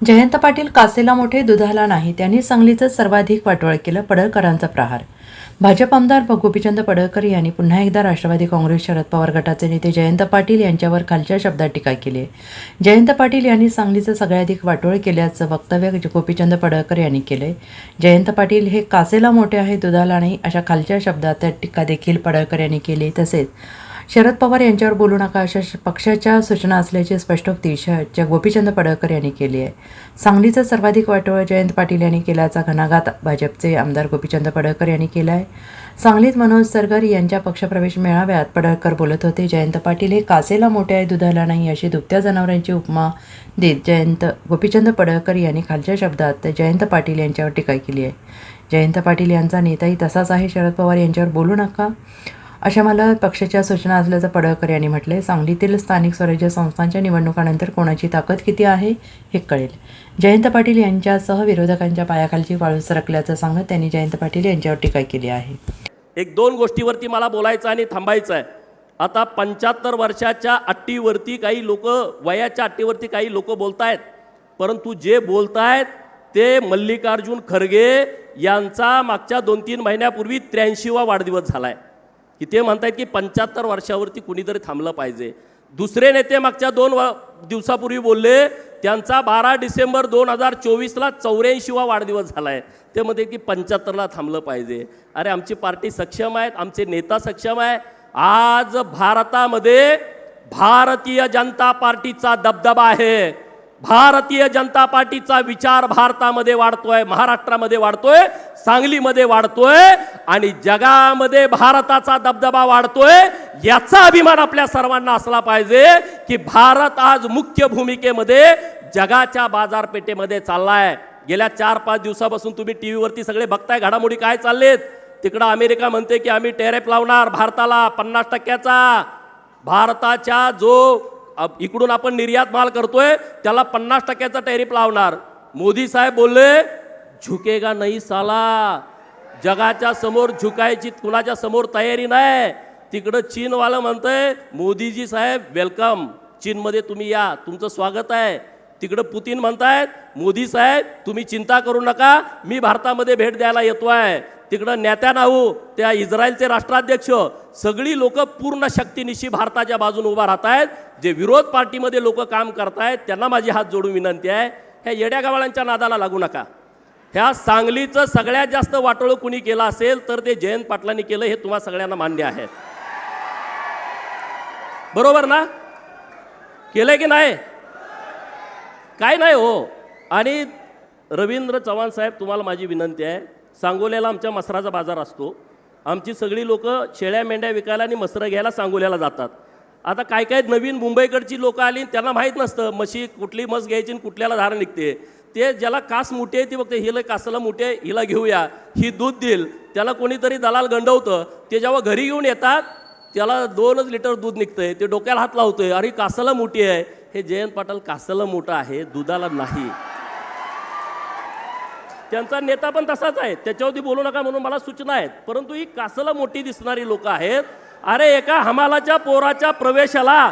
जयंत पाटील कासेला मोठे दुधाला नाही त्यांनी सांगलीचं सर्वाधिक वाटोळ केलं पडळकरांचा प्रहार. भाजप आमदार गोपीचंद पडळकर यांनी पुन्हा एकदा राष्ट्रवादी काँग्रेस शरद पवार गटाचे नेते जयंत पाटील यांच्यावर खालच्या शब्दात टीका केली जयंत पाटील यांनी सांगलीचं सगळ्याधिक वाटोळ केल्याचं वक्तव्य गोपीचंद पडळकर यांनी केले जयंत पाटील हे कासेला मोठे आहे दुधाला नाही अशा खालच्या शब्दात टीका देखील पडळकर यांनी केली तसेच शरद पवार यांच्यावर बोलू नका अशा श- पक्षाच्या सूचना असल्याची स्पष्टोक्ती शहरच्या गोपीचंद पडळकर यांनी केली आहे. सांगलीचा सर्वाधिक वाटोळ जयंत पाटील यांनी केल्याचा घणाघात भाजपचे आमदार गोपीचंद पडळकर यांनी केला आहे. सांगलीत मनोज सरगर यांच्या पक्षप्रवेश मेळाव्यात पडळकर बोलत होते जयंत पाटील हे कासेला मोठे आहे दुधाला नाही अशी दुभत्या जनावरांची उपमा देत जयंत गोपीचंद पडळकर यांनी खालच्या शब्दात जयंत पाटील यांच्यावर टीका केली आहे. जयंत पाटील यांचा नेताही तसाच आहे शरद पवार यांच्यावर बोलू नका. अशा मला पक्षाच्या सूचना असल्याचं पडळकर यांनी म्हटले सांगलीतील स्थानिक स्वराज्य संस्थांच्या निवडणुकानंतर कोणाची ताकद किती आहे हे कळेल. जयंत पाटील यांच्यासह विरोधकांच्या पायाखालची वाळू सरकल्याचं सांगत त्यांनी जयंत पाटील यांच्यावर टीका केली आहे. एक दोन गोष्टीवरती मला बोलायचं आणि थांबायचं आहे. आता पंच्याहत्तर वर्षाच्या अट्टीवरती काही लोक वयाच्या अट्टीवरती काही लोक बोलतायत. परंतु जे बोलतायत ते मल्लिकार्जुन खरगे यांचा मागच्या दोन तीन महिन्यापूर्वी त्र्याऐंशीवा वाढदिवस झाला आहे की ते म्हणतायत की पंच्याहत्तर वर्षावरती कुणीतरी थांबलं पाहिजे. दुसरे नेते मागच्या दोन व दिवसापूर्वी बोलले त्यांचा बारा डिसेंबर दोन हजार चोवीसला चौऱ्याऐंशीवा वाढदिवस झाला आहे ते म्हणते की पंच्याहत्तरला थांबलं पाहिजे. अरे आमची पार्टी सक्षम आहेत आमचे नेता सक्षम आहे. आज भारतामध्ये भारतीय जनता पार्टीचा दबदबा आहे. भारतीय जनता पार्टीचा विचार भारतामध्ये वाढतोय महाराष्ट्रामध्ये वाढतोय सांगलीमध्ये वाढतोय आणि जगामध्ये भारताचा दबदबा वाढतोय याचा अभिमान आपल्या सर्वांना असला पाहिजे की भारत आज मुख्य भूमिकेमध्ये जगाच्या बाजारपेठेमध्ये चाललाय. गेल्या चार पाच दिवसापासून तुम्ही टी व्हीवरती सगळे बघताय घडामोडी काय चाललेत. तिकडं अमेरिका म्हणते की आम्ही टेरेफ लावणार भारताला पन्नास टक्क्याचा. भारताच्या जो इकडून आपण निर्यात माल करतोय त्याला पन्नास टक्क्याचा टॅरिफ लावणार. मोदी साहेब बोलले झुकेगा नाही साला. जगाच्या समोर झुकायची कुणाच्या समोर तयारी नाही. तिकडं चीनवालं म्हणतंय मोदीजी साहेब वेलकम चीनमध्ये तुम्ही या. तुमचं स्वागत आहे. तिकडं पुतीन म्हणतायत मोदी साहेब तुम्ही चिंता करू नका. मी भारतामध्ये भेट द्यायला येतो आहे तिकडं नेत्यानाहू त्या इस्रायलचे राष्ट्राध्यक्ष सगळी लोक पूर्ण शक्तीनिशी भारताच्या बाजून उभा राहत आहेत जे विरोध पार्टीमध्ये लोक काम करतायत त्यांना माझी हात जोडून विनंती आहे. ह्या येड्या गावाळांच्या नादाला लागू नका. ह्या सांगलीचं सगळ्यात जास्त वाटोळं कुणी केलं असेल तर ते जयंत पाटलांनी केलं हे तुम्हा सगळ्यांना मान्य आहे. बरोबर ना? केलंय की नाही? काय नाही हो. आणि रवींद्र चव्हाण साहेब तुम्हाला माझी विनंती आहे सांगोल्याला आमच्या मसराचा बाजार असतो. आमची सगळी लोक शेळ्या मेंढ्या विकायला आणि मसरं घ्यायला सांगोल्याला जातात. आता काय काय नवीन मुंबईकडची लोकं आली आणि त्यांना माहीत नसतं म्हशी कुठली मस घ्यायची आणि कुठल्याला धार निघते. ते ज्याला कास मोठी आहे ती बघते हिला कासाला मोठी आहे हिला घेऊया ही दूध देईल. त्याला कोणीतरी दलाल गंडवतं ते जेव्हा घरी घेऊन येतात त्याला दोनच लिटर दूध निघतंय ते डोक्याला हात लावतोय अरे कासाला मोठी आहे. हे जयंत पाटील कासाला मोठं आहे दुधाला नाही. त्यांचा नेता पण तसाच आहे. त्याच्यावरती बोलू नका म्हणून मला सूचना आहेत. परंतु ही कासला मोठी दिसणारी लोक आहेत. अरे एका हमालाच्या पोराच्या प्रवेशाला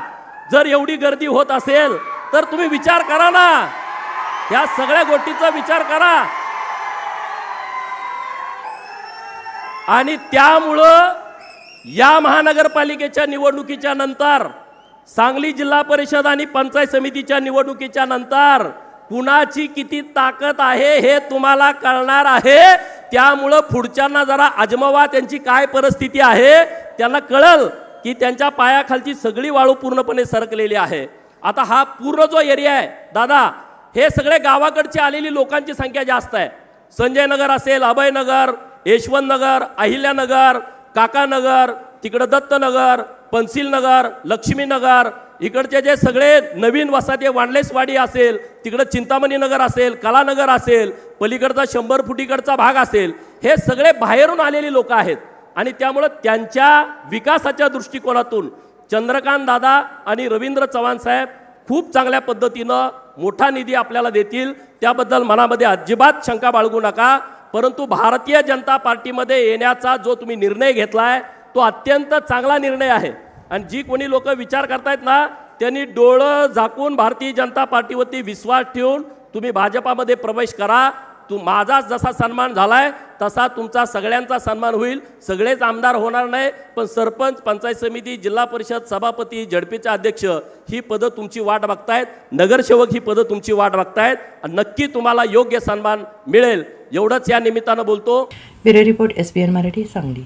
जर एवढी गर्दी होत असेल तर तुम्ही विचार करा ना. या सगळ्या गोष्टीचा विचार करा. आणि त्यामुळं या महानगरपालिकेच्या निवडणुकीच्या नंतर सांगली जिल्हा परिषद आणि पंचायत समितीच्या निवडणुकीच्या नंतर कुणाची किती ताकद आहे हे तुम्हाला कळणार आहे. त्यामुळं पुढच्यांना जरा अजमवा त्यांची काय परिस्थिती आहे. त्यांना कळल की त्यांच्या पायाखालची सगळी वाळू पूर्णपणे सरकलेली आहे. आता हा पूर्ण जो एरिया आहे दादा हे सगळे गावाकडची आलेली लोकांची संख्या जास्त आहे. संजय नगर असेल अभयनगर यशवंतनगर अहिल्यानगर काकानगर तिकडं दत्तनगर पन्सिलनगर लक्ष्मीनगर इकडचे जे सगळे नवीन वसाहती वांडलेसवाडी असेल तिकडं चिंतामणी नगर असेल कलानगर असेल पलीकडचा शंभर फुटीकडचा भाग असेल हे सगळे बाहेरून आलेली लोक आहेत. आणि त्यामुळं त्यांच्या विकासाच्या दृष्टिकोनातून चंद्रकांत दादा आणि रवींद्र चव्हाण साहेब खूप चांगल्या पद्धतीनं मोठा निधी आपल्याला देतील. त्याबद्दल मनामध्ये अजिबात शंका बाळगू नका. परंतु भारतीय जनता पार्टीमध्ये येण्याचा जो तुम्ही निर्णय घेतला आहे तो अत्यंत चांगला निर्णय आहे. आणि जी कोणी लोक विचार करतायत ना त्यांनी डोळं झाकून भारतीय जनता पार्टीवरती विश्वास ठेवून तुम्ही भाजपामध्ये प्रवेश करा. तू माझाच जसा सन्मान झालाय तसा तुमचा सगळ्यांचा सन्मान होईल. सगळेच आमदार होणार नाही पण सरपंच पंचायत समिती जिल्हा परिषद सभापती झडपीचे अध्यक्ष ही पदं तुमची वाट बघतायत. नगरसेवक ही पदं तुमची वाट बघतायत. आणि नक्की तुम्हाला योग्य सन्मान मिळेल. एवढंच या निमित्तानं बोलतो. Bureau report S B N Marathi Sangli.